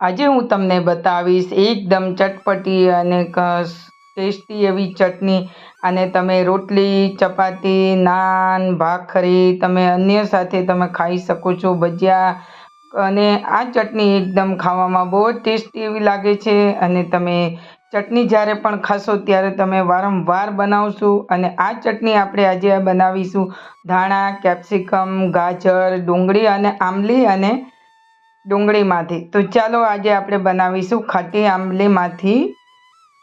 આજે હું તમને બતાવીશ એકદમ ચટપટી અને ટેસ્ટી એવી ચટણી અને તમે રોટલી, ચપાતી, નાન, ભાખરી તમે અન્ય સાથે તમે ખાઈ શકો છો ભજીયા અને આ ચટણી એકદમ ખાવામાં બહુ જ ટેસ્ટી એવી લાગે છે અને તમે ચટણી જ્યારે પણ ખાશો ત્યારે તમે વારંવાર બનાવશો અને આ ચટણી આપણે આજે બનાવીશું ધાણા, કેપ્સિકમ, ગાજર, ડુંગળી અને આંબલી અને ડુંગળીમાંથી. તો ચાલો આજે આપણે બનાવીશું ખાટી આંબલીમાંથી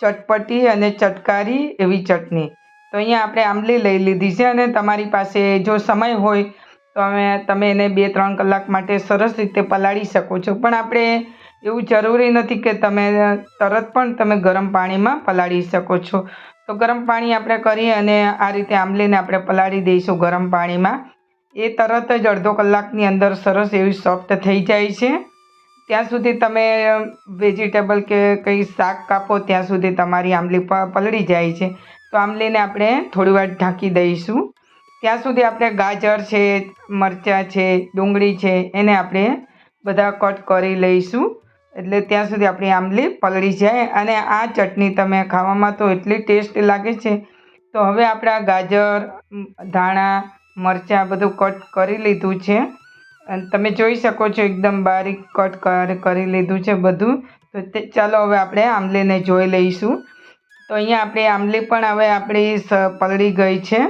ચટપટી અને ચટકારી એવી ચટણી. તો અહીંયા આપણે આંબલી લઈ લીધી છે અને તમારી પાસે જો સમય હોય તો અમે, તમે એને બે, ત્રણ કલાક માટે સરસ રીતે પલાળી શકો છો. પણ આપણે એવું જરૂરી નથી કે તમે તરત પણ તમે ગરમ પાણીમાં પલાળી શકો છો. તો ગરમ પાણી આપણે કરી અને આ રીતે આંબલીને આપણે પલાળી દઈશું ગરમ પાણીમાં. એ તરત જ અડધો કલાકની અંદર સરસ એવી સોફ્ટ થઈ જાય છે. ત્યાં સુધી તમે વેજીટેબલ કે કંઈ શાક કાપો, ત્યાં સુધી તમારી આંબલી પલળી જાય છે. તો આંબલીને આપણે થોડી વાર ઢાંકી દઈશું. ત્યાં સુધી આપણે ગાજર છે, મરચાં છે, ડુંગળી છે, એને આપણે બધા કટ કરી લઈશું. એટલે ત્યાં સુધી આપણી આંબલી પલળી જાય અને આ ચટણી તમે ખાવામાં તો એટલી ટેસ્ટ લાગે છે. તો હવે આપણા ગાજર, ધાણા મરચાં બધું કટ કરી લીધું છે. અને તમે જોઈ શકો છો એકદમ બારીક કટ કરી લીધું છે બધું. તો તે, ચાલો હવે આપણે આંબલીને જોઈ લઈશું. તો અહીંયા આપણી આંબલી પણ હવે આપણી પલળી ગઈ છે.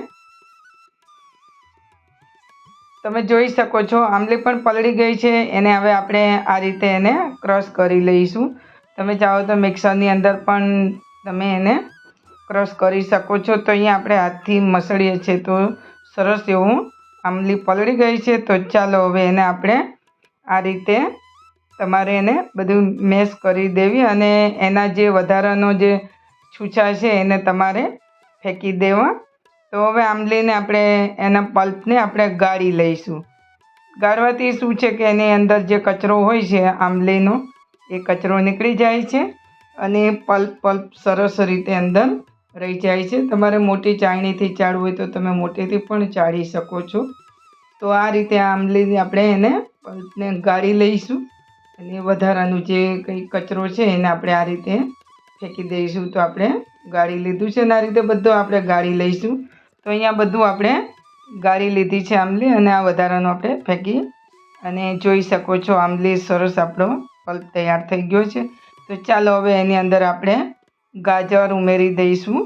તમે જોઈ શકો છો આંબલી પણ પલળી ગઈ છે. એને હવે આપણે આ રીતે એને ક્રશ કરી લઈશું. તમે ચાહો તો મિક્સરની અંદર પણ તમે એને ક્રશ કરી શકો છો. તો અહીંયા આપણે હાથથી મસળીએ છીએ તો સરસ એવું આંબલી પલળી ગઈ છે. તો ચાલો હવે એને આપણે આ રીતે તમારે એને બધું મેશ કરી દેવી અને એના જે વધારાનો જે છૂછા છે એને તમારે ફેંકી દેવા. તો હવે આંબલીને આપણે એના પલ્પને આપણે ગાળી લઈશું. ગાળવાથી શું છે કે એની અંદર જે કચરો હોય છે આંબલીનો, એ કચરો નીકળી જાય છે અને પલ્પ પલ્પ સરસ રીતે અંદર રહી જાય છે. તમારે મોટી ચાળણીથી ચાળવું હોય તો તમે મોટેથી પણ ચાળી શકો છો. તો આ રીતે આંબલીને આપણે એને પલ્પને ગાળી લઈશું. અને વધારાનું જે કંઈ કચરો છે એને આપણે આ રીતે ફેંકી દઈશું. તો આપણે ગાળી લીધું છે અને આ રીતે બધું આપણે ગાળી લઈશું. તો અહીંયા બધું આપણે ગાળી લીધી છે આંબલી અને આ વધારાનું આપણે ફેંકી અને જોઈ શકો છો આંબલી સરસ આપણો પલ્પ તૈયાર થઈ ગયો છે. તો ચાલો હવે એની અંદર આપણે ગાજર ઉમેરી દઈશું.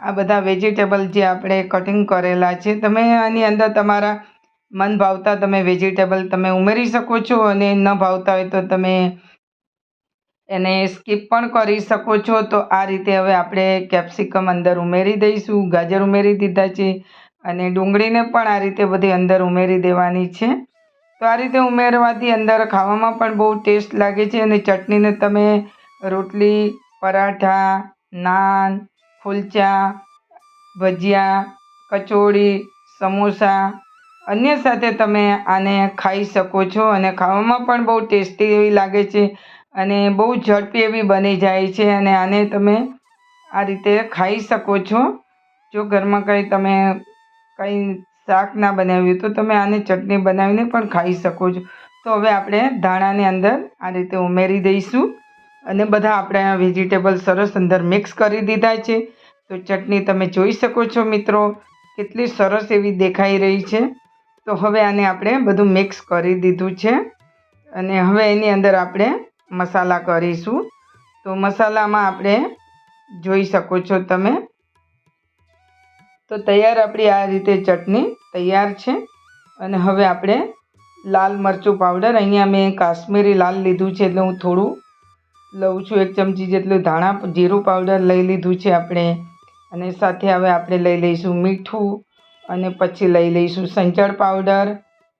આ બધા વેજીટેબલ જે આપણે કટિંગ કરેલા છે, તમે આની અંદર તમારા મન ભાવતા તમે વેજીટેબલ તમે ઉમેરી શકો છો અને ન ભાવતા હોય તો તમે એને સ્કીપ પણ કરી શકો છો. તો આ રીતે હવે આપણે કેપ્સિકમ અંદર ઉમેરી દઈશું. ગાજર ઉમેરી દીધા છે અને ડુંગળીને પણ આ રીતે બધી અંદર ઉમેરી દેવાની છે. તો આ રીતે ઉમેરવાથી અંદર ખાવામાં પણ બહુ ટેસ્ટ લાગે છે અને ચટણીને તમે રોટલી, પરાઠા નાન કુલચા ભજીયા, કચોડી, સમોસા, અન્ય સાથે તમે આને ખાઈ શકો છો અને ખાવામાં પણ બહુ ટેસ્ટી એવી લાગે છે અને બહુ ઝડપી એવી બની જાય છે અને આને તમે આ રીતે ખાઈ શકો છો. જો ઘરમાં કંઈ તમે કંઈ શાક ના બનાવ્યું તો તમે આને ચટણી બનાવીને પણ ખાઈ શકો છો. તો હવે આપણે ધાણાની અંદર આ રીતે ઉમેરી દઈશું. અને બધા આપણે વેજીટેબલ સરસ અંદર મિક્સ કરી દીધા છે. તો ચટણી તમે જોઈ શકો છો મિત્રો, કેટલી સરસ એવી દેખાઈ રહી છે. તો હવે આને આપણે બધું મિક્સ કરી દીધું છે. અને હવે એની અંદર આપણે મસાલા કરીશું. તો મસાલામાં આપણે જોઈ શકો છો તમે. તો તૈયાર આપણી આ રીતે ચટણી તૈયાર છે. અને હવે આપણે લાલ મરચું પાવડર અહીંયા મેં કાશ્મીરી લાલ લીધું છે એટલે હું થોડું લઉં છું એક ચમચી જેટલું ધાણા, જીરું પાવડર લઈ લીધું છે આપણે. અને સાથે હવે આપણે લઈ લઈશું મીઠું અને પછી લઈ લઈશું સંચળ પાવડર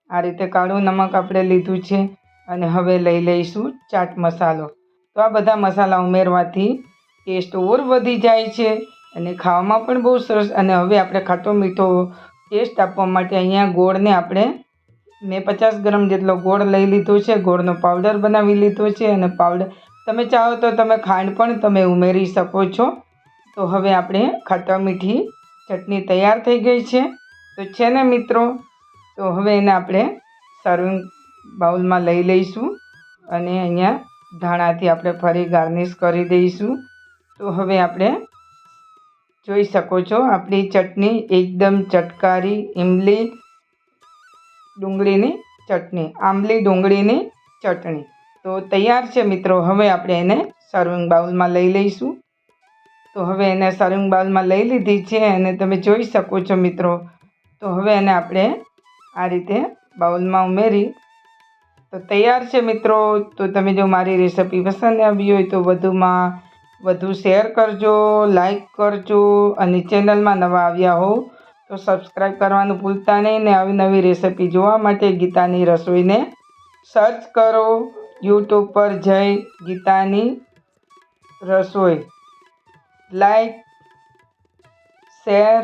આ રીતે કાળું નમક આપણે લીધું છે અને હવે લઈ લઈશું ચાટ મસાલો. તો આ બધા મસાલા ઉમેરવાથી ટેસ્ટ ઓર વધી જાય છે અને ખાવામાં પણ બહુ સરસ અને હવે આપણે ખાટો મીઠો ટેસ્ટ આપવા માટે અહીંયા ગોળને આપણે મેં પચાસ ગ્રામ જેટલો ગોળ લઈ લીધો છે. ગોળનો પાવડર બનાવી લીધો છે અને પાવડર તમે ચાહો તો તમે ખાંડ પણ તમે ઉમેરી શકો છો. તો હવે આપણે ખાટા મીઠી ચટણી તૈયાર થઈ ગઈ છે. તો છે ને મિત્રો, તો હવે એને આપણે સર્વિંગ બાઉલમાં લઈ લઈશું અને અહીંયા ધાણાથી આપણે ફરી ગાર્નિશ કરી દઈશું. તો હવે આપણે જોઈ શકો છો, આપણી ચટણી એકદમ ચટકારી ઇમલી ડુંગળીની ચટણી, આંબલી ડુંગળીની ચટણી. તો તૈયાર છે મિત્રો, હવે આપણે એને સર્વિંગ બાઉલમાં લઈ લઈશું. તો હવે એને સર્વિંગ બાઉલમાં લઈ લીધી છે અને તમે જોઈ શકો છો મિત્રો, તો હવે એને આપણે આ રીતે બાઉલમાં ઉમેરી. તો તૈયાર છે મિત્રો, તો તમે જો મારી રેસિપી પસંદ આવી હોય તો વધુમાં વધુ શેર કરજો, લાઈક કરજો અને ચેનલમાં નવા આવ્યા હો તો સબસ્ક્રાઈબ કરવાનું ભૂલતા નહીં ને આવી નવી રેસિપી જોવા માટે ગીતાની રસોઈને સર્ચ કરો. યુટ્યુબ પર જઈ ગીતાની રસોઈ. Like share